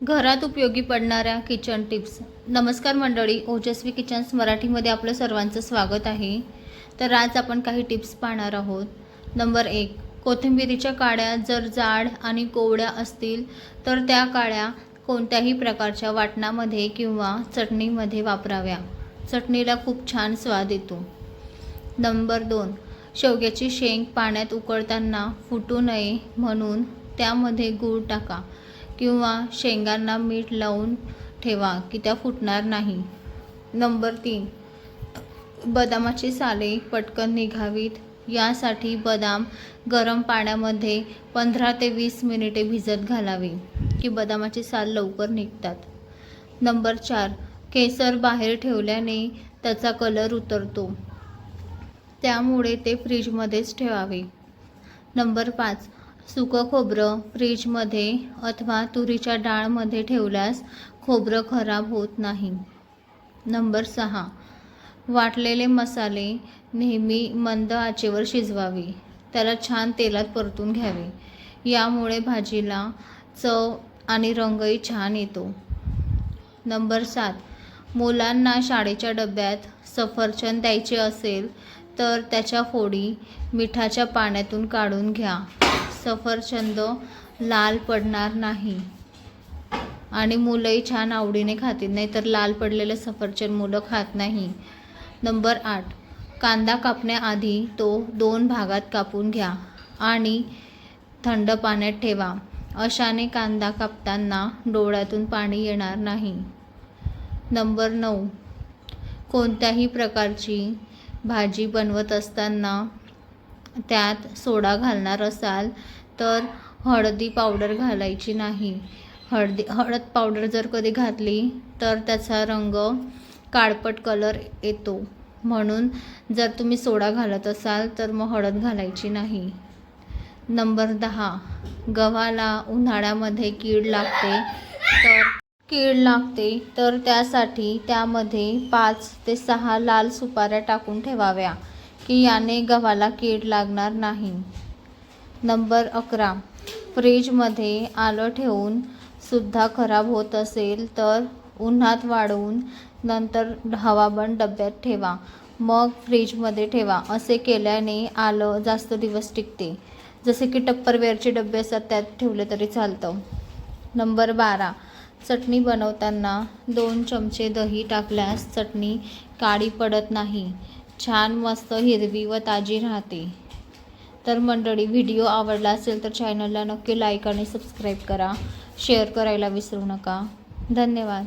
घरात उपयोगी पडणाऱ्या किचन टिप्स नमस्कार मंडळी ओजस्वी किचन्स मराठीमध्ये आपलं सर्वांचं स्वागत आहे. तर आज आपण काही टिप्स पाहणार आहोत. नंबर एक कोथिंबिरीच्या काड्या जर जाड आणि कोवड्या असतील तर त्या काड्या कोणत्याही प्रकारच्या वाटणामध्ये किंवा चटणीमध्ये वापराव्या. चटणीला खूप छान स्वाद येतो. नंबर दोन शेवग्याची शेंग पाण्यात उकळताना फुटू नये म्हणून त्यामध्ये गूळ टाका. किंवा शेंगांना मीठ लावून ठेवा की त्या फुटणार नाही. नंबर तीन बदामाची साले पटकन निघावीत. यासाठी बदाम गरम पाण्यामध्ये पंधरा ते वीस मिनिटे भिजत घालावी की बदामाची साल लवकर निघतात. नंबर चार केसर बाहेर ठेवल्याने त्याचा कलर उतरतो. त्यामुळे ते फ्रीजमध्येच ठेवावे. नंबर पाच सुकं खोबरं फ्रीजमध्ये अथवा तुरीच्या डाळमध्ये ठेवल्यास खोबरं खराब होत नाही. नंबर सहा. वाटलेले मसाले नेहमी मंद आचेवर शिजवावे. त्याला छान तेलात परतून घ्यावे. यामुळे भाजीला चव आणि रंगही छान येतो. नंबर सात. मुलांना शाळेच्या डब्यात सफरचंद द्यायचे असेल तर त्याच्या फोडी मिठाच्या पाण्यातून काढून घ्या. सफरचंद लाल पडणार नाही. आणि मुलंही छान आवडीने खातील नाही तर लाल पडलेले सफरचंद मुलं खात नाही. नंबर आठ. कांदा कापण्याआधी तो दोन भागात कापून घ्या आणि थंड पाण्यात ठेवा. अशाने कांदा कापताना डोळ्यातून पाणी येणार नाही. नंबर नऊ. कोणत्याही प्रकारची भाजी बनवत असताना त्यात सोडा घालणार असाल तर हळदी पावडर घालायची नाही. हळदी हळद पावडर जर कधी घातली तर त्याचा रंग काळपट कलर येतो. म्हणून जर तुम्ही सोडा घालत असाल तर मग हळद घालायची नाही. नंबर दहा. गव्हाला उन्हाळ्यामध्ये कीड लागते तर कीड लागते तर त्यासाठी त्यामध्ये पाच ते सहा लाल सुपाऱ्या टाकून ठेवाव्या. की याने गव्हाला कीड लागणार नाही. नंबर अकरा. फ्रीजमध्ये आलं ठेवून सुद्धा खराब होत असेल तर उन्हात वाळवून नंतर हवाबंद डब्यात ठेवा. मग फ्रीजमध्ये ठेवा. असे केल्याने आलं जास्त दिवस टिकते. जसे की टप्परवेअरचे डबे असतात त्यात ठेवले तरी चालतं. नंबर बारा. चटणी बनवताना दोन चमचे दही टाकल्यास चटणी काळी पडत नाही. छान मस्त हिरवी व ताजी राहते. तर मंडळी व्हिडिओ आवडला असेल तर चॅनलला नक्की लाईक आणि सबस्क्राईब करा. शेअर करायला विसरू नका. धन्यवाद.